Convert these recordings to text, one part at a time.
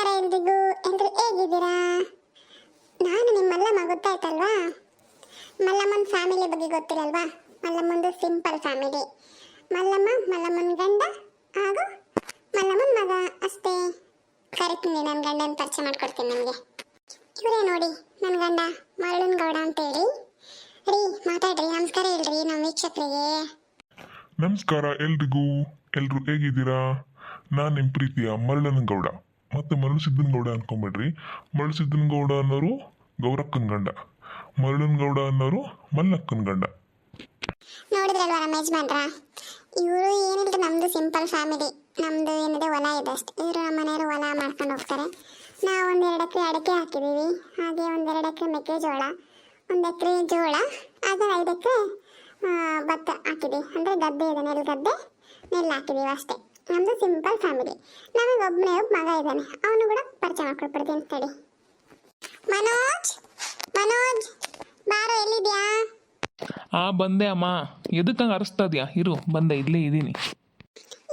ನಮಸ್ಕಾರ ಎಲ್ರಿಗೂ ಎಲ್ಲರೂ ಹೇಗಿದ್ದೀರಾ? ನಾನು ನಿಮ್ಮ ಮಲ್ಲಮ್ಮ ಗೊತ್ತಾಯ್ತಲ್ವಾ? ಮಲ್ಲಮ್ಮನ ಫ್ಯಾಮಿಲಿ ಬಗ್ಗೆ ಗೊತ್ತಿರಲ್ವಾ? ಮಲ್ಲಮ್ಮಂದು ಸಿಂಪಲ್ ಫ್ಯಾಮಿಲಿ ಮಲ್ಲಮ್ಮ, ಮಲ್ಲಮ್ಮನ ಗಂಡ ಹಾಗೂ ಮಲ್ಲಮ್ಮನ ಮಗ ಅಷ್ಟೇ. ಕರಿತೀನಿ ನನ್ನ ಗಂಡನ ಪರಿಚಯ ಮಾಡ್ಕೊಡ್ತೀನಿ ನಿಮಗೆ. ಇವರೇ ನೋಡಿ ನನ್ನ ಗಂಡ ಮರಳನ್ ಗೌಡ ಅಂತೇಳಿ. ರೀ, ಮಾತಾಡ್ರಿ, ನಮಸ್ಕಾರ ಹೇಳ್ರಿ ನಮ್ಮ ವೀಕ್ಷಕರಿಗೆ. ನಮಸ್ಕಾರ ಎಲ್ರಿಗೂ. ಎಲ್ರು ಹೇಗಿದ್ದೀರಾ? ನಾನು ನಿಮ್ಮ ಪ್ರೀತಿಯ ಮರಳನ ಗೌಡ. ಮತ್ತೆ ಮರಳು ಗೌಡ ಅನ್ಕೊಂಬೇಡ್ರಿ. ಮರಳು ಗೌಡ ಅನ್ನೋರು ಗೌರಕ್ಕನ ಗಂಡ. ಮರಳನ ಗೌಡ ಅನ್ನೋರು ಮಲ್ಲಕ್ಕನ ಗಂಡ. ನೋಡಿದ್ರಲ್ವಾ ನಮ್ಮ ಯಜಮಾನ್ರ ಇವರು ಏನಿಲ್ಲ ನಮ್ದು ಸಿಂಪಲ್ ಫ್ಯಾಮಿಲಿ ನಮ್ದು ಏನಿದೆ ಹೊಲ ಇದೆ ಅಷ್ಟೇ. ಇವರು ನಮ್ಮ ಮನೆಯವರು ಹೊಲ ಮಾಡ್ಕೊಂಡು ಹೋಗ್ತಾರೆ. ನಾವು ಒಂದು ಎರಡು ಎಕರೆ ಅಡಿಕೆ ಹಾಕಿದ್ದೀವಿ ಹಾಗೆ ಒಂದೆರಡು ಎಕರೆ ಮೆಕ್ಕೆಜೋಳ ಒಂದು ಎಕರೆ ಜೋಳ, ಹಾಗೆ ಐದು ಎಕರೆ ಭತ್ತ ಹಾಕಿದ್ದೀವಿ ಅಂದರೆ ಗದ್ದೆ ಇದೆ ನೆಲ್ ಗದ್ದೆ ನೆಲ್ಲು ಹಾಕಿದ್ದೀವಿ ಅಷ್ಟೇ. ನಮ್ಮದು ಸಿಂಪಲ್ ಫ್ಯಾಮಿಲಿ ನನಗೆ ಒಬ್ಬನೇ ಒಬ್ಬ ಮಗ ಇದ್ದಾನೆ. ಅವನು ಕೂಡ ಪರಿಚಯ ಮಾಡ್ಕೊಟ್ಬಿಡ್ತೀನಿ ತಡಿ. ಮನೋಜ್ ಮನೋಜ್ ಬಾರೋ ಎಲ್ಲಿದ್ಯಾ? ಆ ಬಂದೆ ಅಮ್ಮ. ಎದಕ್ಕೆ ಅರಸ್ತಾ ಇದೆಯಾ? ಇರು ಬಂದೆ ಇಲ್ಲೇ ಇದ್ದೀನಿ.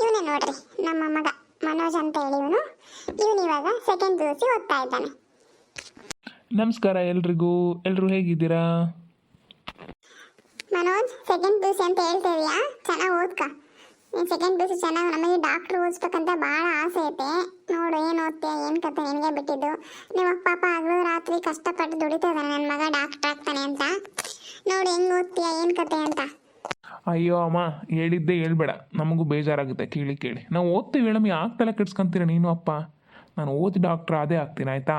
ಇವನೇ ನೋಡ್ರಿ ನಮ್ಮ ಮಗ. ಮನೋಜ್ ಅಂತ ಹೇಳಿ ಇವನು. ಇವನು ಇವಾಗ ಸೆಕೆಂಡ್ ಪಿ ಓದ್ತಾ ಇದ್ದಾನೆ. ನಮಸ್ಕಾರ ಎಲ್ರಿಗೂ. ಎಲ್ಲರೂ ಹೇಗಿದ್ದೀರಾ? ಮನೋಜ್ ಸೆಕೆಂಡ್ ಪಿ ಅಂತ ಹೇಳ್ತಿದ್ಯಾ ಚೆನ್ನಾಗಿ ಓದ್ಕ. ನೀನು ಸೆಕೆಂಡ್ ಪಿ ಯು ಸಿ ಚೆನ್ನಾಗಿ ನಮಗೆ ಡಾಕ್ಟ್ರ್ ಓದಿಸ್ಬೇಕಂತ ಭಾಳ ಆಸೆ ಐತೆ. ನೋಡು ಏನು ಓದ್ತೀಯ ಏನು ಕತೆ ನಿನಗೆ ಬಿಟ್ಟಿದ್ದು. ನಿಮ್ಮ ಪಾಪ ಹಗಲು ರಾತ್ರಿ ಕಷ್ಟಪಟ್ಟು ದುಡಿತಾ ಇದ್ದಾನೆ ನನ್ನ ಮಗ ಡಾಕ್ಟ್ರ್ ಆಗ್ತಾನೆ ಅಂತ. ನೋಡು ಹೆಂಗೆ ಓದ್ತೀಯ ಏನು ಕತೆ ಅಂತ. ಅಯ್ಯೋ ಅಮ್ಮ ಹೇಳಿದ್ದೆ ಹೇಳ್ಬೇಡ. ನಮಗೂ ಬೇಜಾರಾಗುತ್ತೆ ಕೇಳಿ ಕೇಳಿ. ನಾವು ಓದ್ತೀವಿ ಹೇಳಮ್ಮ ಯಾಕೆ ತಲೆ ಕೆಡ್ಸ್ಕೊಂತೀರ ನೀನು ಅಪ್ಪ? ನಾನು ಓದಿ ಡಾಕ್ಟ್ರ್ ಅದೇ ಆಗ್ತೀನಿ ಆಯ್ತಾ?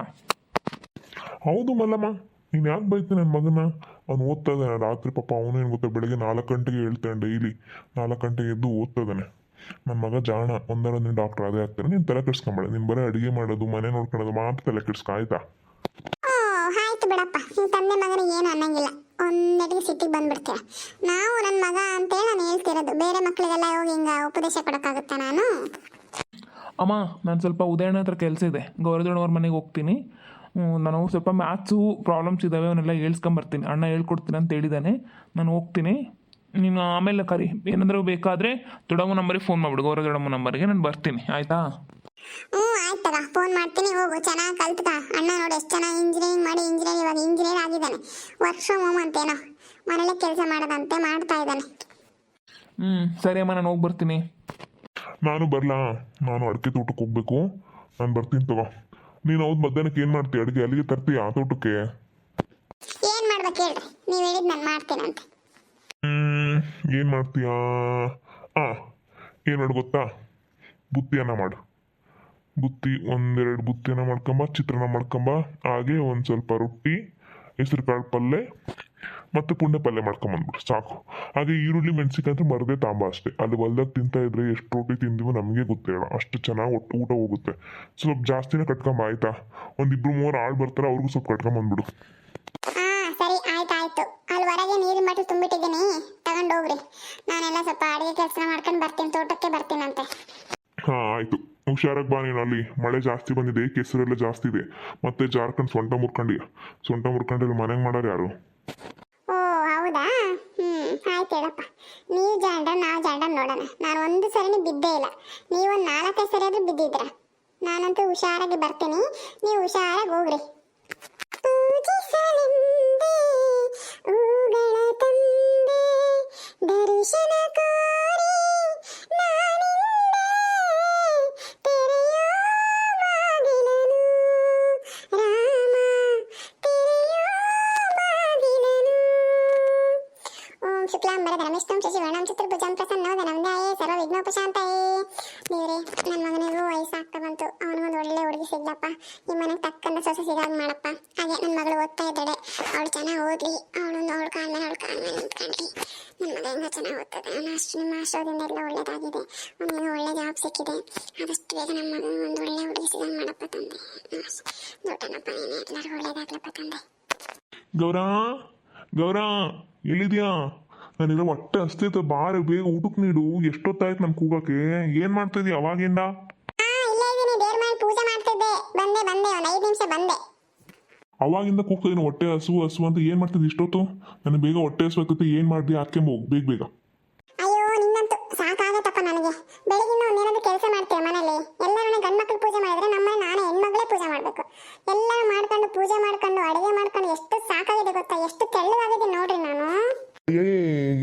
ಹೌದು ಮಲ್ಲಮ್ಮ. ನೀನು ಯಾಕೆ ಬೈತಿ ನನ್ನ ಮಗನ ಅವ್ನು ಓದ್ತಾ ಇದ್ದಾನೆ ರಾತ್ರಿ ಪಾಪ ಅವನೇನು ಗೊತ್ತಾ ಬೆಳಗ್ಗೆ ನಾಲ್ಕು ಗಂಟೆಗೆ ಹೇಳ್ತಾನೆ ಡೈಲಿ. ನಾಲ್ಕು ಗಂಟೆಗೆ ಎದ್ದು ಓದ್ತಾ ಇದ್ದಾನೆ ನನ್ನ ಮಗ ಜಾಣ ಒಂದರ ದಿನ ಡಾಕ್ಟರ್ ಅದೇ ಆಗ್ತಾನೆ ನೀನು ತಲೆ ಕೆಡ್ಸ್ಕೊಂಬೇಡ ನೀನು ಬರೀ ಅಡುಗೆ ಮಾಡೋದು ಮನೆ ನೋಡ್ಕೊಳ್ಳೋದು ಮಾತ್ರ ತಲೆ ಕೆಡ್ಸ್ಕೊ ಆಯ್ತಾ? ಓ ಆಯ್ತು ಬಿಡಪ್ಪ. ನಿನ್ನ ತಂದೆ ಮಗನಿಗೆ ಏನು ಅನ್ನಂಗಿಲ್ಲ. ಒಂದೆಟಿಗೆ ಸಿಟ್ಟಿಗೆ ಬಂದ್ಬಿಡ್ತೀರ ನಾವು ನನ್ನ ಮಗ ಅಂತೇಳಿ ನಾನು ಹೇಳ್ತಿರೋದು. ಬೇರೆ ಮಕ್ಕಳಿಗೆಲ್ಲ ಹೋಗಿ ಹಿಂಗೆ ಉಪದೇಶ ಕೊಡೋಕ್ಕಾಗುತ್ತಾ ನಾನು? ಅಮ್ಮ ನಾನು ಸ್ವಲ್ಪ ಉದಯಣ್ಣ ಹತ್ರ ಕೆಲಸ ಇದೆ. ಗೌರದಣ್ಣವ್ರ ಮನೆಗೆ ಹೋಗ್ತೀನಿ. ನಾನು ಸ್ವಲ್ಪ ಮ್ಯಾಥ್ಸು ಪ್ರಾಬ್ಲಮ್ಸ್ ಇದ್ದಾವೆ ಅವನ್ನೆಲ್ಲ ಹೇಳ್ಸ್ಕೊಂಬರ್ತೀನಿ. ಅಣ್ಣ ಹೇಳ್ಕೊಡ್ತೀನಿ ಅಂತ ಹೇಳಿದ್ದಾನೆ ನಾನು ಹೋಗ್ತೀನಿ. ನೀನು ಆಮೇಲೆ ಕರಿ. ಏನಾದರೂ ಬೇಕಾದರೆ ದೊಡ್ಡಮ್ಮ ನಂಬರಿಗೆ ಫೋನ್ ಮಾಡ್ಬಿಡು. ಗೌರವ ದೊಡ್ಡಮ್ಮ ನಂಬರ್ಗೆ ನಾನು ಬರ್ತೀನಿ. ಆಯಿತಾ? ಹ್ಞೂ ಆಯ್ತು ತಗ. ಫೋನ್ ಮಾಡ್ತೀನಿ. ಹೋಗು. ಚೆನ್ನಾಗಿ ಕಲ್ತ್ಕ. ಅಣ್ಣ ನೋಡಿ ಎಷ್ಟು ಚೆನ್ನಾಗಿ ಇಂಜಿನಿಯರಿಂಗ್ ಮಾಡಿ ಇಂಜಿನಿಯರ್ ಇವಾಗ ಇಂಜಿನಿಯರ್ ಆಗಿದ್ದಾನೆ. ವರ್ಕ್ ಫ್ರಮ್ ಹೋಮ್ ಅಂತೇನೋ. ಮನೇಲೆ ಕೆಲಸ ಮಾಡೋದಂತೆ ಮಾಡ್ತಾ ಇದ್ದಾನೆ. ಹ್ಞೂ ಸರಿ ಅಮ್ಮ ನಾನು ಹೋಗಿ ಬರ್ತೀನಿ ನಾನು ಬರಲಾ? ನಾನು ಅಡಿಕೆ ತೋಟಕ್ಕೆ ಹೋಗ್ಬೇಕು. ನಾನು ಬರ್ತೀನಿ ತಗೋ. ನೀನು ಹೌದು ಮಧ್ಯಾಹ್ನಕ್ಕೆ ಏನು ಮಾಡ್ತೀಯ ಅಡುಗೆ ಅಲ್ಲಿಗೆ ತರ್ತೀಯಾ ತೋಟಕ್ಕೆ? ಏನು ಮಾಡ್ಬೇಕು ಹೇಳ್ರಿ? ನೀವ್ ಹೇಳಿದ್ ನಾನು ಮಾಡ್ತೀನಂತೆ. ಏನು ಮಾಡ್ತೀಯಾ? ಆ ಏನು ಮಾಡು ಗೊತ್ತಾ? ಬುತ್ತಿಯನ್ನ ಮಾಡು. ಬುತ್ತಿ ಒಂದೆರಡು ಬುತ್ತಿಯನ್ನು ಮಾಡ್ಕೊಂಬ ಚಿತ್ರಾನ್ನ ಮಾಡ್ಕೊಂಬ ಹಾಗೆ ಒಂದು ಸ್ವಲ್ಪ ರೊಟ್ಟಿ ಹೆಸರು ಕಾಳು ಪಲ್ಯ ಮತ್ತು ಪುಣ್ಯ ಪಲ್ಯ ಮಾಡ್ಕೊಂಬಂದ್ಬಿಡು ಸಾಕು. ಹಾಗೆ ಈರುಳ್ಳಿ ಮೆಣಸಿಕಾಯಿ ಅಂತ ಮರದೇ ತಾಂಬ ಅಷ್ಟೇ. ಅಲ್ಲಿ ಹೊಲ್ದಾಗ ತಿಂತಾ ಇದ್ರೆ ಎಷ್ಟು ರೊಟ್ಟಿ ತಿಂದಿವೋ ನಮಗೆ ಗೊತ್ತಿಲ್ಲ ಅಷ್ಟು ಚೆನ್ನಾಗಿ ಒಟ್ಟು ಊಟ ಹೋಗುತ್ತೆ. ಸ್ವಲ್ಪ ಜಾಸ್ತಿನೇ ಕಟ್ಕೊಂಬ ಆಯ್ತಾ? ಒಂದಿಬ್ರು ಮೂವರು ಆಳು ಬರ್ತಾರೆ ಅವ್ರಿಗೂ ಸ್ವಲ್ಪ ಕಟ್ಕೊಂಬಂದ್ಬಿಡು ಸರಿ ಆಯ್ತು ಆಯ್ತು. ಅಲ್ಲಿ ಹೊರಗೆ ನೀರಿನ ಬಾಟಲ್ ತುಂಬಿಟ್ಟಿದ್ದೀನಿ. ತಗೊಂಡು ಹೋಗ್ರಿ. ನಾನೆಲ್ಲ ಸ್ವಲ್ಪ ಅಡುಗೆ ಕೆಲಸ ಮಾಡ್ಕೊಂಡು ಬರ್ತೀನಿ ತೋಟಕ್ಕೆ ಬರ್ತೀನಂತೆ. ಹಾಂ ಆಯಿತು. ಹುಷಾರಾಗಿ ಬಾ ನೀನು ಅಲ್ಲಿ. ಮಳೆ ಜಾಸ್ತಿ ಬಂದಿದೆ ಕೆಸರೆಲ್ಲ ಜಾಸ್ತಿ ಇದೆ. ಮತ್ತೆ ಜಾರ್ಖಂಡ್ ಸೊಂಟ ಮುರ್ಕೊಂಡಿಯ? ಸೊಂಟ ಮುರ್ಕೊಂಡ್ರೆ ಮನೆಗೆ ಮಾಡೋರು ಯಾರು? ಆಯ್ತು ಹೇಳಪ್ಪ. ನೀವು ಜಾಂಡ, ನಾವು ಜಾಂಡ ನೋಡೋಣ. ನಾನು ಒಂದು ಸರಿನೂ ಬಿದ್ದೇ ಇಲ್ಲ. ನೀವೊಂದು ನಾಲ್ಕೈದು ಸರಿ ಆದರೂ ಬಿದ್ದಿದ್ರ ನಾನಂತೂ ಹುಷಾರಾಗಿ ಬರ್ತೀನಿ. ನೀವು ಹುಷಾರಾಗಿ ಹೋಗ್ರಿ. ಪೂಜಿಸಲೆಂದೇ ಹೂಗಳ ತಂದೆ, ದರ್ಶನ ಶುಕ್ಲಾಂಬರಧರಂ ಶಶಿ ವರ್ಣಂ ಚತುರ್ಭುಜಂ ಪ್ರಸನ್ನವದನಂ ಧ್ಯಾಯೇ ಸರ್ವ ವಿಘ್ನೋಪಶಾಂತಯೇ. ದೇವರೇ ನನ್ನ ಮಗನಿಗೂ ವಯಸ್ಸಾಗ್ತಾ ಬಂತು. ಅವನಿಗೊಂದು ಒಳ್ಳೆ ಹುಡುಗಿ ಸಿಗ್ಲಪ್ಪ ನಿಮ್ಮ ಮನೆಗೆ ತಕ್ಕಂತ ಸೊಸೆ ಸಿಗಾಗ ಮಾಡಪ್ಪ. ಹಾಗೆ ನನ್ನ ಮಗಳು ಓದ್ತಾ ಇದ್ದಾಳೆ. ಅವಳು ಚೆನ್ನಾಗಿ ಓದ್ಲಿ. ಅವಳು ಅವಳು ಕಾಲ ಅವಳು ಕಾಲ ನಿಂತ್ಕೊಂಡ್ಲಿ ನನ್ನ ಮಗ ಹೆಂಗ ಚೆನ್ನಾಗಿ ಓದ್ತದೆ. ಅವನು ಅಷ್ಟು ನಿಮ್ಮ ಆಶ್ರಯದಿಂದ ಎಲ್ಲ ಒಳ್ಳೇದಾಗಿದೆ. ಅವನಿಗೆ ಒಳ್ಳೆ ಜಾಬ್ ಸಿಕ್ಕಿದೆ. ಆದಷ್ಟು ಬೇಗ ನಮ್ಮ ಮಗನಿಗೆ ಒಂದು ಒಳ್ಳೆ ಹುಡುಗಿ ಸಿಗಾಗ ಮಾಡಪ್ಪ ತಂದೆ. ದೊಡ್ಡನಪ್ಪ ಏನೇ ಎಲ್ಲರೂ ಒಳ್ಳೇದಾಗ್ಲಪ್ಪ ತಂದೆ. ಗೌರ ಗೌರ, ಎಲ್ಲಿದ್ಯಾ? ನನಗೆ ಹೊಟ್ಟೆ ಹಸ್ತಿತ್ತು ಬಾರಿ ಬೇಗ ಊಟಕ್ಕೆ ನೀಡು. ಎಷ್ಟೊತ್ತಾಯ್ತು ನಮ್ ಕೂಗಕ್ಕೆ? ಏನು ಅವಾಗಿಂದ? ಮಾಡ್ತಿದ್ದೆ. ಅವಾಗಿಂದ ಕೂಗ್ತಾ ಇದೀನಿ ಹೊಟ್ಟೆ ಹಸು ಹಸು ಅಂತ. ಏನು ಮಾಡ್ತಿದ್ದೆ ಇಷ್ಟೊತ್ತು? ನನಗೆ ಬೇಗ ಹೊಟ್ಟೆ ಹಸುವಾಗ್ತೈತೆ ಏನು ಮಾಡ್ದಿ? ಹೋಗಿ ಬೇಗ ಬೇಗ ಅಯ್ಯೋ ನಿನ್ನಂತೂ ಸಾಕಾಗತ್ತಪ್ಪ ನನಗೆ ಬೆಳಗಿನ ಒಂದೇನಾದ್ರು ಕೆಲಸ ಮಾಡ್ತೇವೆ ಮನೇಲಿ ಎಲ್ಲರೂ ಗಂಡು ಮಕ್ಕಳು ಪೂಜೆ ಮಾಡಿದ್ರೆ ನಮ್ಮನೆ ನಾನೇ ಹೆಣ್ಮಗಳೇ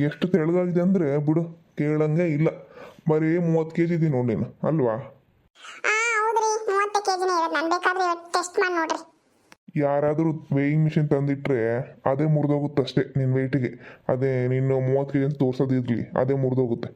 ಎಷ್ಟು ತೆಳಗಾಗಿದೆ ಅಂದ್ರೆ ಬಿಡು ಕೇಳಂಗೆ ಇಲ್ಲ. ಬರೀ ಮೂವತ್ತು ಕೆ ಜಿ ಇದೀನಿ ನೋಡಿ ನೀನು ಅಲ್ವಾ? ಆ ಹೌದ್ರಿ ಮೂವತ್ತು ಕೆ ಜಿನೇ ಇರೋದು. ನಾನು ಬೇಕಾದ್ರೆ ಇವತ್ತು ಟೆಸ್ಟ್ ಮಾಡಿ ನೋಡ್ರಿ. ಯಾರಾದರೂ ವೇಯಿಂಗ್ ಮಿಷಿನ್ ತಂದಿಟ್ರೆ ಅದೇ ಮುರಿದೋಗುತ್ತೆ ಅಷ್ಟೇ ನಿನ್ನ ವೆಯ್ಟಿಗೆ ಅದೇ ನೀನು ಮೂವತ್ತು ಕೆ ಜಿ ಅಂತ ತೋರ್ಸೋದಿರಲಿ ಅದೇ ಮುರಿದೋಗುತ್ತೆ.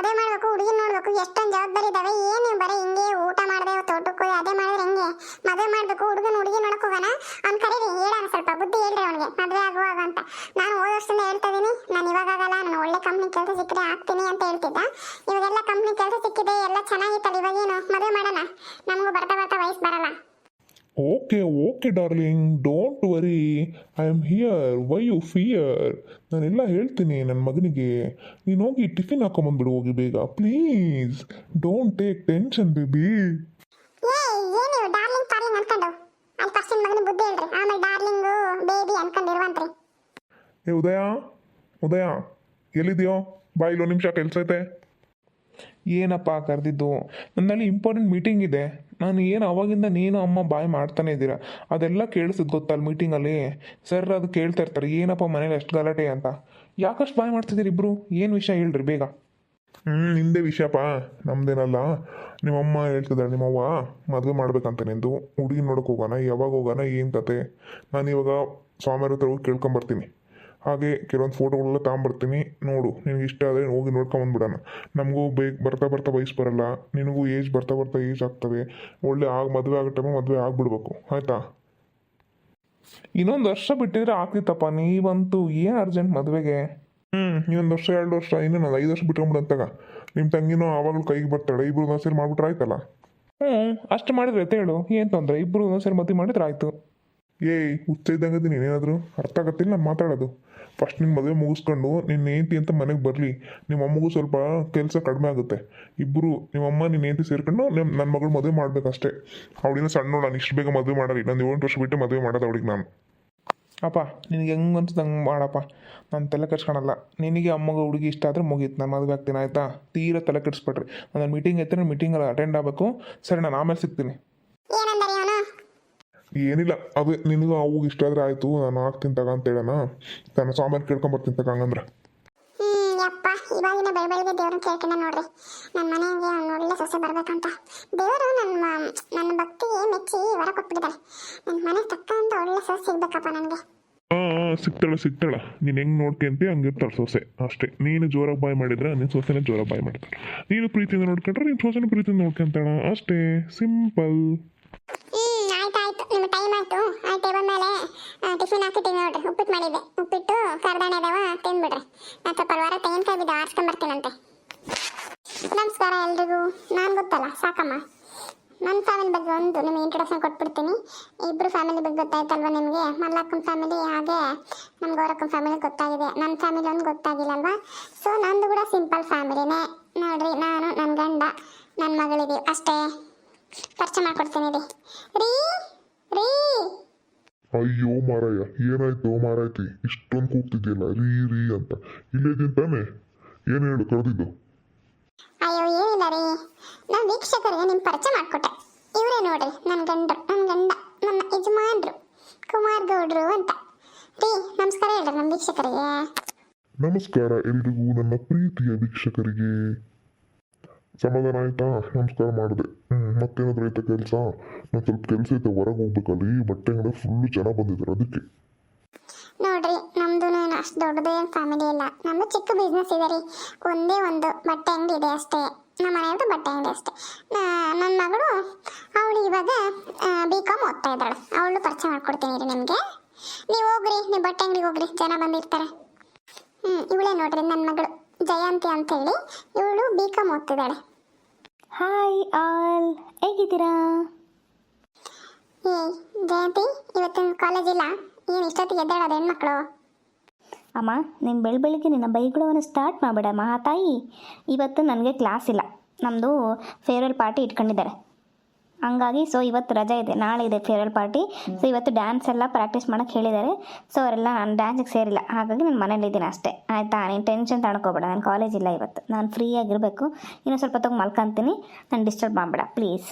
ಮದುವೆ ಮಾಡಬೇಕು ಹುಡುಗಿ ನೋಡಬೇಕು, ಎಷ್ಟೊಂದು ಜವಾಬ್ದಾರಿ ಇದಾವೆ ಏನು ನೀವು ಬರೀ ಹಿಂಗೆ ಊಟ ಮಾಡದೆ, ತೋಟಕ್ಕೆ ಅದೇ ಮಾಡಿದ್ರೆ ಹೆಂಗೆ? ಮದುವೆ ಮಾಡಬೇಕು, ಹುಡುಗನ ಹುಡುಗಿ ನೋಡಕ್ ಹೋಗೋಣ? ಅವ್ನು ಕರೀರಿ, ಹೇಳೋಣ ಸ್ವಲ್ಪ, ಬುದ್ಧಿ ಹೇಳ್ರಿ ಅವನಿಗೆ, ಮದುವೆ ಆಗುವಾಗ ಅಂತ. ನಾನು ಹೋದ ವರ್ಷದಿಂದ ಹೇಳ್ತಾ ನಾನು ಇವಾಗ ಆಗಲ್ಲ, ನಾನು ಒಳ್ಳೆ ಕಂಪ್ನಿ ಕೆಲಸ ಸಿಕ್ಕರೆ ಆಗ್ತೀನಿ ಅಂತ ಹೇಳ್ತಿದ್ದ. ಇವಾಗೆಲ್ಲ ಕಂಪ್ನಿ ಕೆಲಸ ಸಿಕ್ಕಿದೆ, ಎಲ್ಲ ಚೆನ್ನಾಗಿತ್ತಲ್ಲ, ಇವಾಗೇನು? ಮದುವೆ ಮಾಡೋಣ? ನಮಗೂ ಬರ್ತಾ ಬರ್ತಾ ವಯಸ್ಸು ಬರಲ್ಲ. Okay okay darling don't worry I am here why you fear ನಾನೆಲ್ಲ ಹೇಳ್ತೀನಿ ನನ್ನ ಮಗನಿಗೆ. ನೀನು ಹೋಗಿ ಟಿಫಿನ್ ಹಾಕೊಂಬಂದ್ಬಿಡು ಹೋಗಿ ಬೇಗ. Please don't take tension baby ಏ ಉದಯ ಉದಯ ಎಲ್ಲಿದೆಯೋ? ಬಾ ಇಲ್ಲೊಂದು ನಿಮಿಷ ಕೆಲಸ ಐತೆ. ಏನಪ್ಪ ಕರೆದಿದ್ದು? ನನ್ನಲ್ಲಿ ಇಂಪಾರ್ಟೆಂಟ್ ಮೀಟಿಂಗ್ ಇದೆ. ನಾನು ಏನು ಅವಾಗಿಂದ ನೀನು ಅಮ್ಮ ಬಾಯ್ ಮಾಡ್ತಾನೆ ಇದ್ದೀರಾ? ಅದೆಲ್ಲ ಕೇಳಿಸಿದ್ ಗೊತ್ತಲ್ಲ ಮೀಟಿಂಗಲ್ಲಿ ಸರ್ ಅದು ಕೇಳ್ತಾ ಇರ್ತಾರೆ, ಏನಪ್ಪ ಮನೇಲಿ ಅಷ್ಟು ಗಲಾಟೆ ಅಂತ? ಯಾಕಷ್ಟು ಬಾಯ್ ಮಾಡ್ತಿದ್ದೀರಿ ಇಬ್ರು? ಏನು ವಿಷಯ ಹೇಳ್ರಿ ಬೇಗ. ಹ್ಞೂ ನಿಂದೇ ವಿಷಯಪ್ಪ, ನಮ್ದೇನಲ್ಲ. ನಿಮ್ಮಮ್ಮ ಹೇಳ್ತಿದ್ದಾಳೆ ನಿಮ್ಮವ್ವ ಮದುವೆ ಮಾಡ್ಬೇಕಂತ ನಿಂದು. ಹುಡುಗಿ ನೋಡೋಕೆ ಹೋಗೋಣ, ಯಾವಾಗ ಹೋಗೋಣ, ಏನು ಕತೆ? ನಾನು ಇವಾಗ ಸ್ವಾಮಿಯವ್ರ ಹತ್ರ ಹೋಗಿ ಕೇಳ್ಕೊಂಬರ್ತೀನಿ ಹಾಗೆ ಕೆಲವೊಂದು ಫೋಟೋಗಳೆಲ್ಲ ತಗೊಂಬರ್ತೀನಿ. ನೋಡು ನಿನಗೆ ಇಷ್ಟ ಆದರೆ ಹೋಗಿ ನೋಡ್ಕೊಂಬಂದ್ಬಿಡೋಣ ನಮಗೂ ಬೇಗ ಬರ್ತಾ ಬರ್ತಾ ವಯಸ್ಸು ಬರಲ್ಲ. ನಿನಗೂ ಏಜ್ ಬರ್ತಾ ಬರ್ತಾ ಏಜ್ ಆಗ್ತವೆ. ಒಳ್ಳೆ ಆಗ ಮದುವೆ ಆಗೋ ಟೈಮ್ ಮದುವೆ ಆಗಿಬಿಡ್ಬೇಕು. ಆಯಿತಾ? ಇನ್ನೊಂದು ವರ್ಷ ಬಿಟ್ಟಿದ್ರೆ ಆಗ್ತಿತ್ತಪ್ಪ. ನೀವಂತೂ ಏನು ಅರ್ಜೆಂಟ್ ಮದುವೆಗೆ? ಹ್ಞೂ ಇನ್ನೊಂದು ವರ್ಷ, ಎರಡು ವರ್ಷ ಇನ್ನೊಂದು ಐದು ವರ್ಷ ಬಿಟ್ಕೊಂಬಿಡಂತಾಗ ನಿಮ್ಮ ತಂಗಿನೂ ಆವಾಗಲೂ ಕೈಗೆ ಬರ್ತಾಳೆ. ಇಬ್ಬರು ಸೇರಿ ಮಾಡಿಬಿಟ್ರೆ ಆಯ್ತಲ್ಲ? ಹ್ಞೂ ಅಷ್ಟು ಮಾಡಿದ್ರೆ ಹೇಳು? ಏನು ತೊಂದರೆ? ಇಬ್ಬರು ಒಂದೊಂದ್ಸರಿ ಮದುವೆ ಮಾಡಿದ್ರೆ ಆಯಿತು. ಏಯ್, ಹುಚ್ಚ ಇದ್ದಂಗೆ ನೀನೇನಾದರೂ ಅರ್ಥ ಆಗತ್ತಿಲ್ಲ ಮಾತಾಡೋದು. ಫಸ್ಟ್ ನಿನ್ನ ಮದುವೆ ಮುಗಿಸ್ಕೊಂಡು ನಿನ್ನ ಹೆಂಡತಿ ಅಂತ ಮನೆಗೆ ಬರಲಿ. ನಿಮ್ಮ ಅಮ್ಮಗೂ ಸ್ವಲ್ಪ ಕೆಲಸ ಕಡಿಮೆ ಆಗುತ್ತೆ. ಇಬ್ಬರು ನಿಮ್ಮಮ್ಮ ನಿನ್ನ ಹೆಂಡತಿ ಸೇರ್ಕೊಂಡು ನಿಮ್ಮ ನನ್ನ ಮಗಳು ಮದುವೆ ಮಾಡಬೇಕಷ್ಟೇ. ಅವಳಿನ ಸಣ್ಣ ನಾನು ಇಷ್ಟು ಬೇಗ ಮದುವೆ ಮಾಡಲಿ ನಾನು ಏಳು ವರ್ಷ ಬಿಟ್ಟು ಮದುವೆ ಮಾಡೋದು ಅವಳಿಗೆ ನಾನು. ಅಪ್ಪ, ನಿನಗೆ ಹೆಂಗೆ ಅನ್ಸುತ್ತೆ ಹಂಗೆ ಮಾಡಪ್ಪ. ನಾನು ತಲೆ ಕೆಡ್ಸ್ಕೊಳಲ್ಲ ನಿನಗೆ ಅಮ್ಮಗ ಹುಡುಗಿ ಇಷ್ಟ ಆದರೆ ಮುಗೀತು. ನಾನು ಮದುವೆ ಆಗ್ತೀನಿ, ಆಯಿತಾ? ತೀರಾ ತಲೆ ಕೆಡಿಸ್ಬಿಟ್ರಿ. ನಾನು ಮೀಟಿಂಗ್ ಐತೆ ಮೀಟಿಂಗಲ್ಲಿ ಅಟೆಂಡ್ ಆಗಬೇಕು. ಸರಿ, ನಾನು ಆಮೇಲೆ ಸಿಗ್ತೀನಿ. ಏನಿಲ್ಲ ಅದು ನಿನಗೂ ಅವು ಇಷ್ಟ ಆದ್ರೆ ಆಯಿತು ನಾನು ಆಗ್ತೀನಿ ತಗ ಅಂತ ಹೇಳೋಣ. ನಾನು ಸಾಮಾನು ಕೇಳ್ಕೊಂಬರ್ತೀನಿ ತಗ ಹಂಗಂದ್ರೆ. ಯಪ್ಪ ಇವಾಗಿನ ಬೆಳ ಬೆಳಗ್ಗೆ ದೇವ್ರನ್ನ ಕೇಳ್ಕೊಂಡ ನೋಡ್ರಿ. ನನ್ನ ಮನೆಗೆ ಒಳ್ಳೆ ಸೊಸೆ ಬರ್ಬೇಕಂತ. ದೇವರು ನನ್ನ ನನ್ನ ಭಕ್ತಿಗೆ ಮೆಚ್ಚಿ ವರ ಕೊಟ್ಬಿಟ್ಟಿದ್ದಾರೆ ನನ್ನ ಮನೆಗೆ ತಕ್ಕ ಅಂತ ಒಳ್ಳೆ ಸೊಸೆ ಸಿಗ್ಬೇಕಪ್ಪ ನನಗೆ. ಹಾಂ ಸಿಗ್ತಾಳೆ ಸಿಗ್ತಾಳೆ. ನೀನು ಹೆಂಗೆ ನೋಡ್ಕೊಂತಿ ಹಂಗಿರ್ತಾಳೆ ಸೊಸೆ. ಅಷ್ಟೇ. ನೀನು ಜೋರಾಗಿ ಬಾಯ್ ಮಾಡಿದ್ರೆ ನಿನ್ನ ಸೊಸೆನೇ ಜೋರಾಗಿ ಬಾಯ್ ಮಾಡ್ತಾಳೆ. ನೀನು ಪ್ರೀತಿಯಿಂದ ನೋಡ್ಕೊಂಡ್ರೆ ನಿನ್ನ ಸೊಸೆನ ಪ್ರೀತಿಯಿಂದ ನೋಡ್ಕೊಂತಾಳ. ಅಷ್ಟೇ. ಸಿಂಪಲ್ ಹ್ಮ್ ಆಯ್ತಾಯ್ತು ನಿಮ್ಮ ಟೈಮ್ ಆಯ್ತು ಆ ಟೇಬಲ್ ಮೇಲೆ ಟಿಫಿನ್ ಹಾಕಿಟ್ಟಿನಿ ನೋಡ್ರಿ ಉಪ್ಪಿಟ್ಟು ಮಾಡಿದ್ದೆ. ಉಪ್ಪಿಟ್ಟು ಕರ್ದಾಣೆ ಅದಾವ, ತಿಂದ್ಬಿಡ್ರಿ. ನಾನು ಸ್ವಲ್ಪ ವಾರ ತೆಂಗಿನಕಾಯಿ ಬಿದ್ದು ಆರಿಸ್ಕೊಂಬರ್ತೀನಂತೆ ನಮಸ್ಕಾರ ಎಲ್ರಿಗೂ. ನಾನು ಗೊತ್ತಲ್ಲ, ಸಾಕಮ್ಮ? ನನ್ನ ಫ್ಯಾಮಿಲಿ ಬಗ್ಗೆ ಒಂದು, ನಿಮಗೆ ಇಂಟ್ರೊಡಕ್ಷನ್ ಕೊಟ್ಬಿಡ್ತೀನಿ. ಇಬ್ಬರು ಫ್ಯಾಮಿಲಿ ಬಗ್ಗೆ ಗೊತ್ತಾಯ್ತಲ್ವ ನಿಮಗೆ? ಮಲ್ಲಕ್ಕನ ಫ್ಯಾಮಿಲಿ ಹಾಗೆ ನಮ್ಮ ಗೌರಕ್ಕನ ಫ್ಯಾಮಿಲಿ ಗೊತ್ತಾಗಿದೆ. ನನ್ನ ಫ್ಯಾಮಿಲಿ ಒಂದು ಗೊತ್ತಾಗಿಲ್ಲಲ್ವಾ? ಸೊ ನಂದು ಕೂಡ ಸಿಂಪಲ್ ಫ್ಯಾಮಿಲಿನೇ ನೋಡ್ರಿ, ನಾನು ನನ್ನ ಗಂಡ ನನ್ನ ಮಗಳಿದ್ದೀವಿ. ಅಷ್ಟೇ. ಪರಿಚಯ ಮಾಡ್ಕೊಡ್ತೀನಿ ರೀ. ರೀ ರೀ! ಅಯ್ಯೋ ಮಾರಾಯ ಏನಾಯ್ತು ಮಾರಾಯ್ತಿ? ಇಷ್ಟೊಂದು ಕೂಗ್ತಿದ್ಯಲ್ಲ ರೀ ರೀ ಅಂತ. ಇಲ್ಲೇ ತಾನೆ. ಏನು ಹೇಳು ಕರೆದಿದ್ದು ಅಯ್ಯೋ ಏನಿಲ್ಲ ರೀ. ನಾನು ವೀಕ್ಷಕರಿಗೆ ನಿಮ್ಮ ಪರಿಚಯ ಮಾಡಿಕೊಟ್ಟೆ. ಇವರೇ ನೋಡ್ರಿ ನನ್ನ ಗಂಡರು ನನ್ನ ಗಂಡ ನನ್ನ ಯಜಮಾನ್ರು ಕುಮಾರ್ ಗೌಡ್ರು ಅಂತ. ರೀ ನಮಸ್ಕಾರ ಹೇಳ್ರಿ ನಮ್ಮ ವೀಕ್ಷಕರಿಗೆ. ನಮಸ್ಕಾರ ಎಲ್ರಿಗೂ ನನ್ನ ಪ್ರೀತಿಯ ವೀಕ್ಷಕರಿಗೆ. ಸಮಾಧಾನ ಆಯ್ತಾ? ನಮಸ್ಕಾರ ಮಾಡಿದೆ. ಹ್ಞೂ ಮತ್ತೇನಾದ್ರೂ ಆಯ್ತಾ ಕೆಲಸ? ನಾನು ಸ್ವಲ್ಪ ಕೆಲಸ ಐತೆ ಹೊರಗೆ ಹೋಗ್ಬೇಕಲ್ಲಿ ಬಟ್ಟೆ ಅಂಗಡಿ ಫುಲ್ಲು ಜನ ಬಂದಿದ್ದಾರೆ ಅದಕ್ಕೆ. ನೋಡ್ರಿ ನಮ್ದು ಅಷ್ಟು ದೊಡ್ಡದೇನು ಫ್ಯಾಮಿಲಿ ಇಲ್ಲ. ನಮ್ದು ಚಿಕ್ಕ ಬಿಸ್ನೆಸ್ ಇದೆ ರೀ. ಒಂದೇ ಒಂದು ಬಟ್ಟೆ ಅಂಗಡಿ ಇದೆ ಅಷ್ಟೇ. ನಮ್ಮ ಮನೆಯವ್ರದ್ದು ಬಟ್ಟೆ ಅಂಗಡಿ ಅಷ್ಟೇ. ನನ್ನ ಮಗಳು ಅವಳು ಇವಾಗ ಬಿ ಕಾಮ್ ಓದ್ತಾ ಇದ್ದಾಳೆ. ಅವಳು ಪರಿಚಯ ಮಾಡ್ಕೊಡ್ತೀನಿ ರೀ ನಿಮಗೆ. ನೀವು ಹೋಗ್ರಿ ನೀವು ಬಟ್ಟೆ ಅಂಗಡಿಗೆ ಹೋಗ್ರಿ. ಜನ ಬಂದಿರ್ತಾರೆ. ಹ್ಞೂ ಇವಳೇ ನೋಡ್ರಿ ನನ್ನ ಮಗಳು. ಜಯಂತಿ ಅಂತ ಹೇಳಿ ಇವಳು ಬಿ ಕಾಮ್ ಓದ್ತಿದ್ದಾಳೆ. ಹಾಯ್ ಆಲ್ ಹೇಗಿದ್ದೀರಾ? ಏ ಜಯಂತಿ, ಇವತ್ತಿನ ಕಾಲೇಜ್ ಇಲ್ಲ. ಏನು ಇಷ್ಟೊತ್ತಿಗೆ ಹೆಣ್ಮಕ್ಳು? ಅಮ್ಮ ನೀನು ಬೆಳ ಬೆಳಿಗ್ಗೆ ನಿನ್ನ ಬೈಗುಳವನ್ನು ಸ್ಟಾರ್ಟ್ ಮಾಡಬೇಡ ಮಹಾತಾಯಿ ಇವತ್ತು ನನಗೆ ಕ್ಲಾಸ್ ಇಲ್ಲ. ನಮ್ಮದು ಫೇರ್ವೆಲ್ ಪಾರ್ಟಿ ಇಟ್ಕೊಂಡಿದ್ದಾರೆ. ಹಂಗಾಗಿ ಸೊ ಇವತ್ತು ರಜೆ ಇದೆ. ನಾಳೆ ಇದೆ ಫೇರ್ವೆಲ್ ಪಾರ್ಟಿ ಸೊ ಇವತ್ತು ಡ್ಯಾನ್ಸ್ ಎಲ್ಲ ಪ್ರಾಕ್ಟೀಸ್ ಮಾಡೋಕ್ಕೆ ಹೇಳಿದ್ದಾರೆ. ಸೊ ಅವರೆಲ್ಲ ನಾನು ಡ್ಯಾನ್ಸಿಗೆ ಸೇರಿಲ್ಲ. ಹಾಗಾಗಿ ನಾನು ಮನೇಲಿದ್ದೀನಿ ಅಷ್ಟೇ. ಆಯಿತಾ? ನೀನು ಟೆನ್ಷನ್ ತಣ್ಕೋಬೇಡ ನಾನು ಕಾಲೇಜ್ ಇಲ್ಲ ಇವತ್ತು. ನಾನು ಫ್ರೀಯಾಗಿರಬೇಕು ಇನ್ನೂ ಸ್ವಲ್ಪ ತಗೊಂಡು ಮಲ್ಕೊಂತೀನಿ. ನಾನು ಡಿಸ್ಟರ್ಬ್ ಮಾಡಬೇಡ ಪ್ಲೀಸ್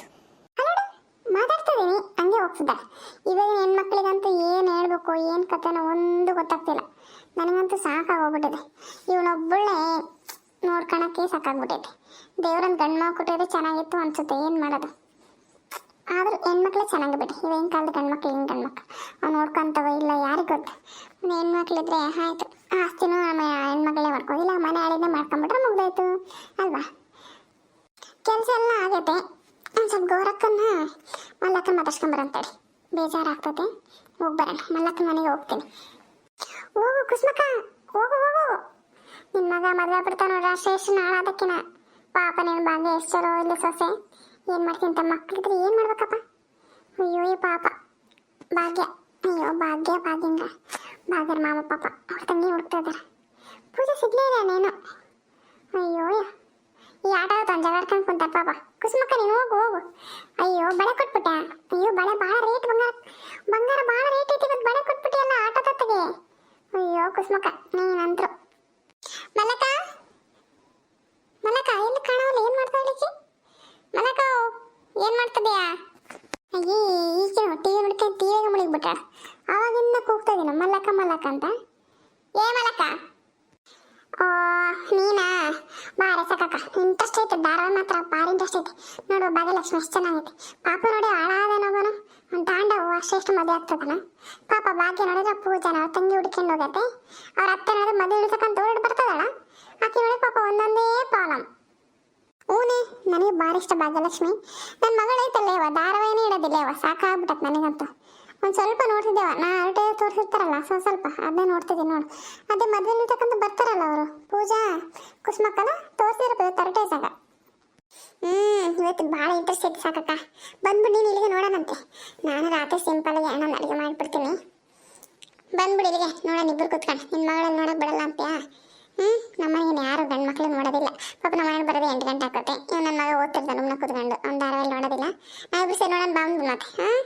ಹೋಗ್ತಿದ್ದಾರೆ. ಇವಾಗ ಹೆಣ್ಮಕ್ಳಿಗಂತೂ ಏನು ಹೇಳ್ಬೇಕು, ಏನು ಕಥೆನೋ ಒಂದು ಗೊತ್ತಾಗ್ತಿಲ್ಲ. ನನಗಂತೂ ಸಾಕಾಗೋಗ್ಬಿಟ್ಟಿದೆ ಇವನೊಬ್ಬಳೆ ನೋಡ್ಕೊಳಕ್ಕೆ ಸಾಕಾಗ್ಬಿಟ್ಟೈತೆ ದೇವ್ರನ್ನ ಗಂಡು ಮಗು ಕೊಟ್ಟಿದ್ರೆ ಚೆನ್ನಾಗಿತ್ತು ಅನ್ಸುತ್ತೆ, ಏನು ಮಾಡೋದು? ಆದ್ರೂ ಹೆಣ್ಮಕ್ಳೆ ಚೆನ್ನಾಗಿ ಬಿಡಿ ಇವಾಗಿನ ಕಾಲದ ಗಂಡ್ಮಕ್ಳು ಏನು ಗಂಡ್ಮಕ್ಳು ಅವ್ನು ನೋಡ್ಕೊಂತವ ಇಲ್ಲ ಯಾರಿಗೆ ಗೊತ್ತು? ಹೆಣ್ಮಕ್ಳಿದ್ರೆ ಆಯ್ತು. ಆಸ್ತಿನೂ ನಮ್ಮ ಹೆಣ್ಮಕ್ಳೇ ಮಾಡ್ಕೋದಿಲ್ಲ ಮನೆ ಆಳಿನೇ ಮಾಡ್ಕೊಂಬಿಟ್ರೆ ಮುಗ್ದಾಯ್ತು. ಅಲ್ವಾ? ಕೆಲಸ ಎಲ್ಲ ಆಗೈತೆ ಸ್ವಲ್ಪ ಗೌರಕ್ಕನ್ನ ಮಲ್ಲಕ್ಕನ ಮಾತಾಡ್ಸ್ಕೊಂಬರಂತೇಳಿ ಬೇಜಾರಾಗ್ತದೆ. ಹೋಗಿ ಬರೋಣ. ಮಲ್ಲಕ್ಕನ ಮನೆಗೆ ಹೋಗ್ತೀನಿ. ಹೋಗು ಕುಸ್ಮಕ್ಕ. ಹೋಗು ಹೋಗು. ನಿನ್ನ ಮಗ ಮದುವೆ ಬಿಡ್ತಾನ ನೋಡ್ರ. ಶ್ರೇಷ್ಠ ನಾಳಾದಕ್ಕಿನ ಪಾಪ ನೀನು ಭಾಗ್ಯ ಎಷ್ಟು ಚಲೋ ಇಲ್ಲಿ ಸೊಸೆ. ಏನು ಮಾಡ್ತೀನಿ ಅಂತ ಮಕ್ಕಳಿದ್ರೆ ಏನು ಮಾಡ್ಬೇಕಪ್ಪ? ಅಯ್ಯೋ, ಈ ಪಾಪ. ಭಾಗ್ಯ. ಅಯ್ಯೋ, ಭಾಗ್ಯ, ಭಾಗ್ಯಂಗ. ಭಾಗ್ಯರ ಮಾಮ, ಪಾಪ. ಅವ್ರ ತಂಗಿ ಹುಡ್ತಾ ಇದ್ದಾರೆ ಪೂಜೆ ಸಿಗ್ಲೇ ಇಲ್ಲ ನೀನು. ಅಯ್ಯೋ ಈ ಆಟ ತಂಜಾಡ್ಕೊಂಡು ಕುಂತಾರ ಕುಂತ ಪಾಪ. ಕುಸುಮಕ್ಕ ನೀನು ಹೋಗು ಹೋಗು. ಅಯ್ಯೋ, ಬಳೆ ಕೊಟ್ಬಿಟ್ಟೆ. ಅಯ್ಯೋ, ಬಳೆ ಭಾಳ ರೇಟ್ ಬಂಗಾರ ಬಂಗಾರ ಭಾಳ ರೇಟ್ ಐತಿ ಇವತ್ತು ಬಳೆ ಕೊಟ್ಬಿಟ್ಟೆ ಎಲ್ಲ ಆಟ ತತ್ತಗೆ. ಅಯ್ಯೋ ಕುಸುಮಕ್ಕ ನೀನಂತರು. ಮಲಕ ಮಲಕ ಎಲ್ಲಿ ಕಾಣವಲ್ಲ, ಏನು ಮಾಡ್ತಾ ಇದ್ದೀಕಿ ಮಲಕ ಏನು ಮಾಡ್ತಿದ್ಯಾ ಅಯ್ಯೇ ಈಕೆ ಟಿವಿ ನೋಡ್ಕೊಂಡು ಟಿವಿಗೆ ಮುಳುಗ್ಬಿಟ್ಟಾಳ ಅವಾಗಿಂದ ಕೂಗ್ತಾ ಇದ್ದೀನಿ ಮಲಕ ಮಲಕ ಅಂತ. ಏ ಮಲಕ ನೀನಾ? ಬಾರೆ ಸಾಕಕ್ಕ. ಇಂಟ್ರೆಸ್ಟ್ ಐತೆ ಧಾರಾವಾಹಿ ಮಾತ್ರ, ಭಾರಿ ಇಂಟ್ರೆಸ್ಟ್ ಐತೆ. ನೋಡು ಭಾಗ್ಯಲಕ್ಷ್ಮಿ ಎಷ್ಟು ಚೆನ್ನಾಗೈತೆ. ಪಾಪ ನೋಡಿ ಹಾಳಾದನೋಗನು ಅವ್ನು ತಾಂಡವು ಅಷ್ಟೆಷ್ಟು ಮದುವೆ ಆಗ್ತದನ. ಪಾಪ ಭಾಗ್ಯ ನೋಡಿದ್ರೆ ಪೂಜಾನ ಅವ್ರ ತಂಗಿ ಹುಡ್ಕೊಂಡು ಹೋಗತ್ತೆ. ಅವ್ರ ಅತ್ತೆ ನೋಡಿದ್ರೆ ಮದುವೆ ಹಿಡಿಸಕ್ಕಂತ ಓಡಿ ಬರ್ತದಲ್ಲ. ಆಕೆ ನೋಡಿ ಪಾಪ ಒಂದೊಂದೇ ಪ್ರಾಬ್ಲಮ್. ಹೂನೆ ನನಗೆ ಭಾರಿ ಇಷ್ಟ ಭಾಗ್ಯಲಕ್ಷ್ಮಿ ನನ್ನ ಮಗಳೈತಲ್ಲೇವ ಧಾರಾವಾಹಿನೇ ಇಡೋದಿಲ್ಲ ಇವ ಸಾಕಾಗ್ಬಿಟ್ಟತ್ ನನಗಂತೂ. ಒಂದು ಸ್ವಲ್ಪ ನೋಡ್ತಿದ್ದೇವ. ನಾ ಅರಟೆ ತೋರಿಸಿರ್ತಾರಲ್ಲ, ಸ್ವಲ್ಪ ಸ್ವಲ್ಪ ಅದನ್ನೇ ನೋಡ್ತಿದ್ದೀನಿ ನೋಡಿ. ಅದೇ ಮದುವೆ ಇರ್ತಕ್ಕಂಥ ಬರ್ತಾರಲ್ಲ ಅವರು, ಪೂಜಾ, ಕುಸುಮಕ್ಕನ ತೋರಿಸಿದ್ರೆ ತರಟೆ ಸಾಕ ಹ್ಞೂ ಇವತ್ತು ಭಾಳ ಇಂಟ್ರೆಸ್ಟ್ ಐತೆ ಸಾಕಕ್ಕ. ಬಂದ್ಬಿಡಿ, ನೀನು ಇಲ್ಲಿಗೆ ನೋಡೋಣಂತೆ. ನಾನು ರಾತ್ರಿ ಸಿಂಪಲ್ಗೆ ನಾನು ಅಡುಗೆ ಮಾಡಿಬಿಡ್ತೀನಿ. ಬಂದ್ಬಿಡಿ ಇಲ್ಲಿಗೆ, ನೋಡೋಣ ಇಬ್ಬರು ಕುತ್ಕೊಂಡು ನಿನ್ನ ಮಗಳನ್ನ ನೋಡೋಕೆ ಬಿಡಲ್ಲ ಅಂತ್ಯಾ? ಹ್ಞೂ ನಮ್ಮನೇನು ಯಾರು ಗಂಡು ಮಕ್ಕಳು ನೋಡೋದಿಲ್ಲ. ಪಾಪ ನಮ್ಮ ಮನೆ ಬರೋದು ಎಂಟು ಗಂಟೆ ಆಗುತ್ತೆ. ಇವ್ ನನ್ನ ಮಗ ಓದ್ತಿರ್ತಾನೆ ನಮ್ಮನ್ನ ಕುತ್ಕೊಂಡು. ಅವ್ನು ಧಾರಾವಾಹಿ ನೋಡೋದಿಲ್ಲ. ನಾ ಇಬ್ಬರು ಸೇರಿ ನೋಡೋಣ ಬಂದು ಮತ್ತೆ ಹಾಂ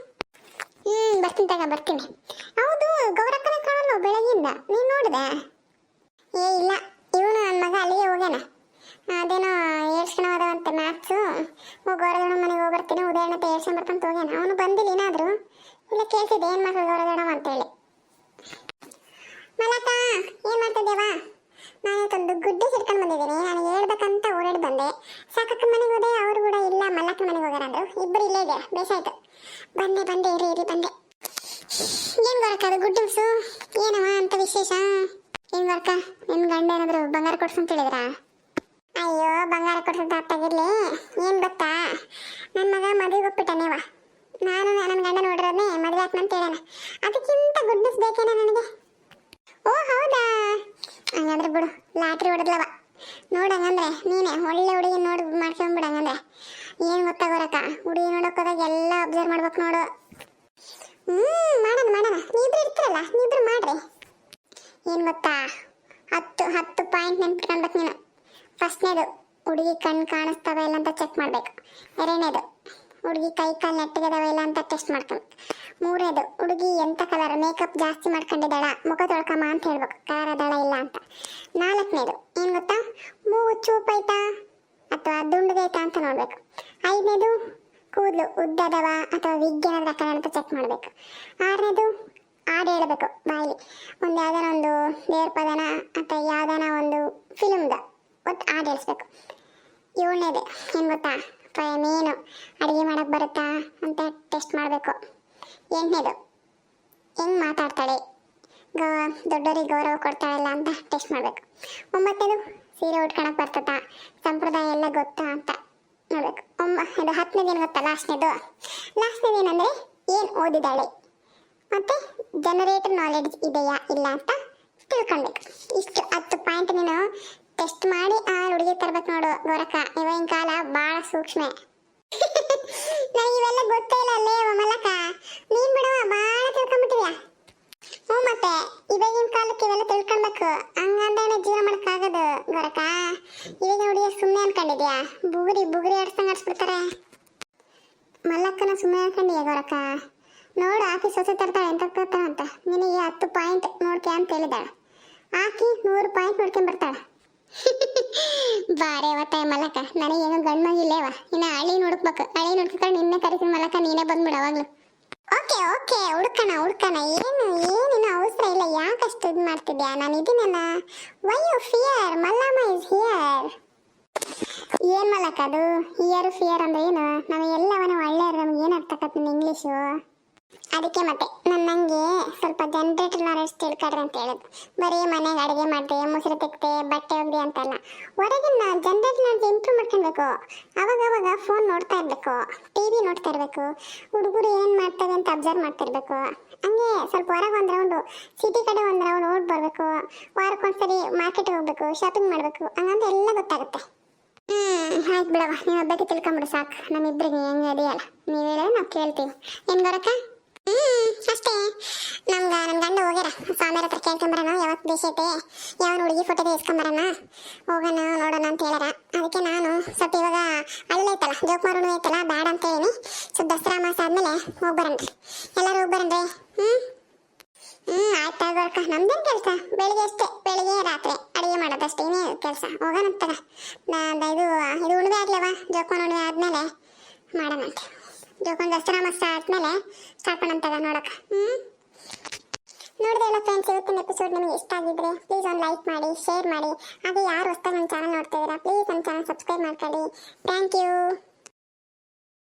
ಹ್ಞೂ ಬರ್ತೀನಿ ತಗ, ಬರ್ತೀನಿ. ಹೌದು, ಗೌರಕ್ಕನ ಕಾಣಲ್ಲ ಬೆಳಗಿಂದ. ನೀನು ನೋಡಿದೆ? ಏ, ಇಲ್ಲ. ಇವನು ನನ್ನ ಮಗ, ಅಲ್ಲಿಗೆ ಹೋಗ್ಯಾನ. ಅದೇನೋ ಏಳ್ಸ್ಕೊಂಡು ಹೋದವಂತೆ ಮ್ಯಾಥ್ಸು ಗೌರದೊಣ ಮನೆಗೆ ಹೋಗಿ ಬರ್ತೀನಿ. ಅಂತ ಏಳ್ಸ್ಕೊಂಡ್ ಹೋಗ್ಯಾನ. ಅವನು ಬಂದಿಲ್ಲ ಏನಾದರೂ? ಇಲ್ಲ, ಕೇಳ್ತಿದ್ದೆ. ಏನು ಮಾಡ್ತಾರೆ ಅಂತ ಅಂತೇಳಿ. ಮಲಕ ಏನು ಮಾಡ್ತಿದ್ದೇವಾ ನಾನು ಇವತ್ತೊಂದು ಗುಡ್ಡೆ ಹಿಡ್ಕೊಂಡು ಬಂದಿದ್ದೀನಿ. ನಾನು ಹೇಳ್ಬೇಕಂತ ಓಡಾಡಿ ಬಂದೆ. ಸಾಕಕ್ಕ ಮನೆಗೆ ಹೋದೆ, ಅವರು ಕೂಡ ಇಲ್ಲ, ಮಲ್ಲಕ್ಕ ಮನೆಗೆ ಹೋಗೋಣ ಅಂದರು. ಇಬ್ಬರು ಇಲ್ಲೇ ಇದೆ ಬೇಸಾಯ್ತು ಬಂದೆ ಬಂದೆ ಇರಿ ಇರಿ ಬಂದೆ. ಏನು ಬರಕ್ಕ ಅದು ಗುಡ್ ನ್ಯೂಸು? ಏನವ ಅಂತ ವಿಶೇಷ? ಏನು ವರ್ಕ ನಿಮ್ಮ ಗಂಡ ಏನಾದ್ರು ಬಂಗಾರ ಕೊಡ್ಸು ಅಂತ ಹೇಳಿದ್ರಾ? ಅಯ್ಯೋ, ಬಂಗಾರ ಕೊಡ್ಸಂತ ಅತ್ತಾಗಿರ್ಲಿ ಏನು ಗೊತ್ತಾ? ನನ್ನ ಮಗ ಮದುವೆಗೆ ಒಪ್ಪಿಟ್ಟನೇವ ನಾನು ನನ್ನ ಗಂಡ ನೋಡಿರೋದೇ ಮದುವೆ ಆತ್ಮಂತ ಹೇಳೋಣ. ಅದಕ್ಕಿಂತ ಗುಡ್ ನ್ಯೂಸ್ ಬೇಕೇನ ನನಗೆ? ಓ, ಹೌದಾ? ಹಂಗಂದ್ರೆ ಬಿಡು, ಲಾಟ್ರಿ ಹೊಡೆದ್ಲವ. ನೋಡಂಗಂದ್ರೆ ನೀನೆ ಒಳ್ಳೆ ಹುಡುಗಿ ನೋಡಿ ಮಾಡ್ಕೊಂಬಿಡು ಹಂಗಂದ್ರೆ. ಏನು ಗೊತ್ತಾಗೋರಕ್ಕ? ಹುಡುಗಿ ನೋಡೋಕೋದಾಗ ಎಲ್ಲ ಅಬ್ಸರ್ವ್ ಮಾಡ್ಬೇಕು ನೋಡು. ಹ್ಞೂ ಮಾಡೋಣ ಮಾಡೋಣ. ನೀವಿಬ್ರು ಇರ್ತೀರಲ್ಲ, ನೀವಿಬ್ರು ಮಾಡ್ರಿ. ಏನು ಗೊತ್ತಾ? ಹತ್ತು ಹತ್ತು ಪಾಯಿಂಟ್ ನೆನ್ಪಿಟ್ಕೊಳ್ಬೇಕು ನೀನು. ಫಸ್ಟ್ನೇದು ಹುಡುಗಿ ಕಣ್ಣು ಕಾಣಿಸ್ತಾವ ಇಲ್ಲ ಅಂತ ಚೆಕ್ ಮಾಡಬೇಕು. ಎರಡನೇದು, ಹುಡುಗಿ ಕೈ ಕಾಲು ನೆಟ್ಟಗಿದಾವೆ ಇಲ್ಲ ಅಂತ ಟೆಸ್ಟ್ ಮಾಡ್ಕೊಂಡು. ಮೂರನೇದು, ಹುಡುಗಿ ಎಂತ ಕಲರ್ ಮೇಕಪ್ ಜಾಸ್ತಿ ಮಾಡ್ಕೊಂಡಿದ್ದಾಳ? ಮುಖ ತೊಳ್ಕಮ್ಮ ಅಂತ ಹೇಳ್ಬೇಕು. ಕಲರ್ ಅದಳ ಇಲ್ಲ ಅಂತ. ನಾಲ್ಕನೇದು, ಏನು ಗೊತ್ತಾ? ಮೂಗು ಚೂಪೈತಾ ಅಥವಾ ದುಂಡಗೈತಾ ಅಂತ ನೋಡ್ಬೇಕು. ಐದನೇದು, ಕೂದಲು ಉದ್ದದವ ಅಥವಾ ವಿಗ್ ಏನಾದ್ರು ಅಂತ ಚೆಕ್ ಮಾಡಬೇಕು. ಆರನೇದು, ಹಾಡು ಹೇಳಬೇಕು ಬಾಯಲ್ಲಿ. ಒಂದು ಯಾವ್ದಾನ ಒಂದು ದೇವ್ರ ಪದನ ಅಥವಾ ಯಾವ್ದಾನ ಒಂದು ಫಿಲ್ಮ್ದ ಒಟ್ಟು ಹಾಡು ಹೇಳಿಸ್ಬೇಕು. ಏಳನೇದು, ಏನು ಗೊತ್ತಾ? ಮೇನು ಅಡುಗೆ ಮಾಡೋಕ್ಕೆ ಬರುತ್ತಾ ಅಂತ ಟೆಸ್ಟ್ ಮಾಡಬೇಕು. ಎಂಟನೇದು. ಹೆಂಗೆ ಮಾತಾಡ್ತಾಳೆ? ಗೌ ದೊಡ್ಡವರಿಗೆ ಗೌರವ ಕೊಡ್ತಾಳಲ್ಲ ಅಂತ ಟೆಸ್ಟ್ ಮಾಡಬೇಕು. ಒಂಬತ್ತನೇದು ಸೀರೆ ಉಟ್ಕೊಳಕ್ಕೆ ಬರ್ತದ. ಸಂಪ್ರದಾಯ ಎಲ್ಲ ಗೊತ್ತಾ ಅಂತ ನೋಡ್ಬೇಕು. ಒಂಬ, ಇದು ಹತ್ತನೇದು ಏನು ಗೊತ್ತಾ ಲಾಸ್ಟ್ನೇದು ಲಾಸ್ಟ್ನೇದು ಏನಂದರೆ ಏನು ಓದಿದಾಳೆ ಮತ್ತು ಜನರೇಟರ್ ನಾಲೆಡ್ಜ್ ಇದೆಯಾ, ಇಲ್ಲ ಅಂತ ತಿಳ್ಕೊಳ್ಬೇಕು. ಇಷ್ಟು ಹತ್ತು ಪಾಯಿಂಟ್ ನೀನು ಟೆಸ್ಟ್ ಮಾಡಿ ಆ ಹುಡುಗಿ ತರ್ಬೇಕು ನೋಡು ಗೊರಕ ಇವಾಗಿನ ಕಾಲ ಭಾಳ ಸೂಕ್ಷ್ಮ. ನನಗೆ ಇವೆಲ್ಲ ಗೊತ್ತೇ ಇಲ್ಲ ಅಲ್ಲೇ ಮಲಕ ನೀನ್ ಬಿಡವ ಬಾಳ ತಿಳ್ಕೊಂಡ್ಬಿಟ್ಟಿದ್ಯಾ ಹ್ಞೂ ಮತ್ತೆ, ಇವಾಗಿನ ಕಾಲಕ್ಕೆ ಇವೆಲ್ಲ ತಿಳ್ಕೊಳ್ಬೇಕು. ಹಂಗಂದೇನೆ ಜೀವನ ಮಾಡೋಕ್ಕಾಗೋದು ಗೊರಕ ಇವಾಗ ಹುಡುಗಿ ಸುಮ್ಮನೆ ಅನ್ಕೊಂಡಿದ್ಯಾ? ಬುಗುರಿ ಬುಗುರಿ ಆಡ್ಸಂಗೆ ಆಡ್ಸ್ಬಿಡ್ತಾರೆ. ಮಲ್ಲಕ್ಕನ ಸುಮ್ಮನೆ ಅನ್ಕೊಂಡಿದ್ಯಾ ಗೊರಕ ನೋಡು ಆಫೀಸ್ ಹೊಸ ತರ್ತಾಳೆ, ಎಂತ ಅಂತ. ನಿನಗೆ ಹತ್ತು ಪಾಯಿಂಟ್ ನೋಡ್ಕೆ ಅಂತ ಹೇಳಿದಾಳೆ ಆಕಿ ನೂರು ಪಾಯಿಂಟ್ ನೋಡ್ಕೊಂಡ್ ಬರ್ತಾಳೆ ಬಾರೆ ಒತ್ತಾಯ ಮಲಕ ನನಗೇನು ಗಂಡು ಮಗಿಲ್ಲೇವ ಇನ್ನು ಹಳಿ ಹುಡುಕ್ಬೇಕು ಹಳಿ ಹುಡುಕ್ಕೊಂಡು ನಿನ್ನೆ ಕರಿತೀನಿ ಮಲಕ, ನೀನೇ ಬಂದ್ಬಿಡು ಅವಾಗ್ಲು. Okay okay, ಹುಡ್ಕಣ ಹುಡ್ಕಣ. ಏನು ಏನಿನ ಅವಸರ ಇಲ್ಲ, ಯಾಕಷ್ಟು ಇದು ಮಾಡ್ತಿದ್ಯಾ? ನಾನು ಇದೀನಲ್ಲ. Why you fear Mallamma is here ಏನ್ ಮಲಕ ಅದು? ಹಿಯರ್ ಫಿಯರ್ ಅಂದ್ರೆ ಏನು? ನಾವು ಎಲ್ಲವನ್ನ ಒಳ್ಳೆಯವ್ರು, ನಮ್ಗೆ ಏನು ಅರ್ಥಕತ್ತೆ ಇಂಗ್ಲೀಷು ಅದಕ್ಕೆ ಮತ್ತೆ ನನ್ನಂಗೆ ಸ್ವಲ್ಪ ಜನರೇಟರ್ ನಾಲೆಜ್ ತಿಳ್ಕೊಡ್ರಿ ಅಂತ ಹೇಳಿದ್ರು ಬರೀ ಮನೆಗೆ ಅಡುಗೆ ಮಾಡಿದೆ, ಮೊಸರು ತೆಗ್ದೆ ಬಟ್ಟೆ ಒಗ್ದೆ ಅಂತಲ್ಲ. ಹೊರಗಿನ ಜನರೇಟರ್ ನಾಲೆಜ್ ಇಂಪ್ರೂವ್ ಮಾಡ್ಕೊಳ್ಬೇಕು. ಅವಾಗ ಅವಾಗ ಫೋನ್ ನೋಡ್ತಾ ಇರಬೇಕು ಟಿ ವಿ ನೋಡ್ತಾ ಇರಬೇಕು. ಹುಡುಗರು ಏನು ಮಾಡ್ತಾರೆ ಅಂತ ಅಬ್ಸರ್ವ್ ಮಾಡ್ತಾ ಇರಬೇಕು. ಹಂಗೆ ಸ್ವಲ್ಪ ಹೊರಗೆ ಒಂದು ರೌಂಡು ಸಿಟಿ ಕಡೆ ಒಂದು ರೌಂಡ್ ಓಡ್ ಬರಬೇಕು. ವಾರಕ್ಕೊಂದ್ಸರಿ ಮಾರ್ಕೆಟ್ಗೆ ಹೋಗ್ಬೇಕು ಶಾಪಿಂಗ್ ಮಾಡಬೇಕು. ಹಂಗಂದ್ರೆ ಎಲ್ಲ ಗೊತ್ತಾಗುತ್ತೆ. ಹ್ಮ್, ಆಯ್ತು ಬಿಡವ ನೀವು ಒಬ್ಬಕ್ಕೆ ತಿಳ್ಕೊಂಬಿಡು ಸಾಕು. ನಮ್ಮಿಬ್ಬರಿಗೆ ಹೆಂಗೆ ಇದೆಯಲ್ಲ ನೀವು ಹೇಳಿದ್ರೆ ನಾವು ಕೇಳ್ತೀವಿ. ಏನು ಬರಕ್ಕ ಅಷ್ಟೇ. ನಮ್ಗ ನನ್ನ ಗಂಡ ಹೋಗ್ಯಾರ. ಸ್ವಾಮಿಯರ ಹತ್ರ ಕೇಳ್ಕೊಂಬರೋಣ, ಯಾವತ್ತು ಐತೆ. ಯಾವ ಹುಡುಗಿ ಫೋಟೋ ಇಸ್ಕೊಂಬರೋಣ ಹೋಗೋಣ, ನೋಡೋಣ ಅಂತ ಹೇಳ್ಯಾರ. ಅದಕ್ಕೆ ನಾನು ಸ್ವಲ್ಪ ಇವಾಗ ಅಲ್ಲೈತಲ್ಲ ಜೋಕುಮಾರ್ ಐತಲ್ಲ ಬೇಡ ಅಂತ ಹೇಳಿ ಸ್ವಲ್ಪ ದಸರಾ ಮಾಸ ಆದ್ಮೇಲೆ ಹೋಗ್ಬರಣ್ರಿ ಎಲ್ಲರೂ ಹೋಗ್ಬರಣ್ರಿ. ಹ್ಮ್. ಹ್ಮ್, ಆಯ್ತು ಆಗೋರ್ಕ ನಮ್ದೇನ್ ಕೆಲಸ? ಬೆಳಿಗ್ಗೆ ಅಷ್ಟೇ. ಬೆಳಿಗ್ಗೆ, ರಾತ್ರಿ. ಅಡಿಗೆ ಮಾಡೋದಷ್ಟೇ ಏನೇ ಕೆಲಸ? ಹೋಗೋಣ ನಾ ಇದು ಇದು ಉಣ್ವೆ ಆಗ್ಲವ? ಜೋಕೋನ್ ಉಣ್ವೆ ಆದ್ಮೇಲೆ ಮಾಡೋಣಂತೆ ಜೋಕೋನ್ ದಸರಾ ಮಸ್ತ ಆದ್ಮೇಲೆ ಸ್ಟಾರ್ಟ್ ಮಾಡೋಣ ನೋಡಕ. ಹ್ಮ್? ನೋಡಿದ್ರಲ್ಲ ಫ್ರೆಂಡ್ಸ್ ಇವತ್ತಿನ ಎಪಿಸೋಡ್ ನಿಮಗೆ ಇಷ್ಟ ಆಗಿದ್ರೆ ಪ್ಲೀಸ್ ಒಂದು ಲೈಕ್ ಮಾಡಿ ಶೇರ್ ಮಾಡಿ. ಹಾಗೆ ಯಾರು ಹೊಸ್ದಾಗಿ ನನ್ನ ಚಾನಲ್ ನೋಡ್ತಾ ಪ್ಲೀಸ್ ನನ್ನ ಚಾನಲ್ ಸಬ್ಸ್ಕ್ರೈಬ್ ಮಾಡ್ಕೊಳ್ಳಿ. Thank you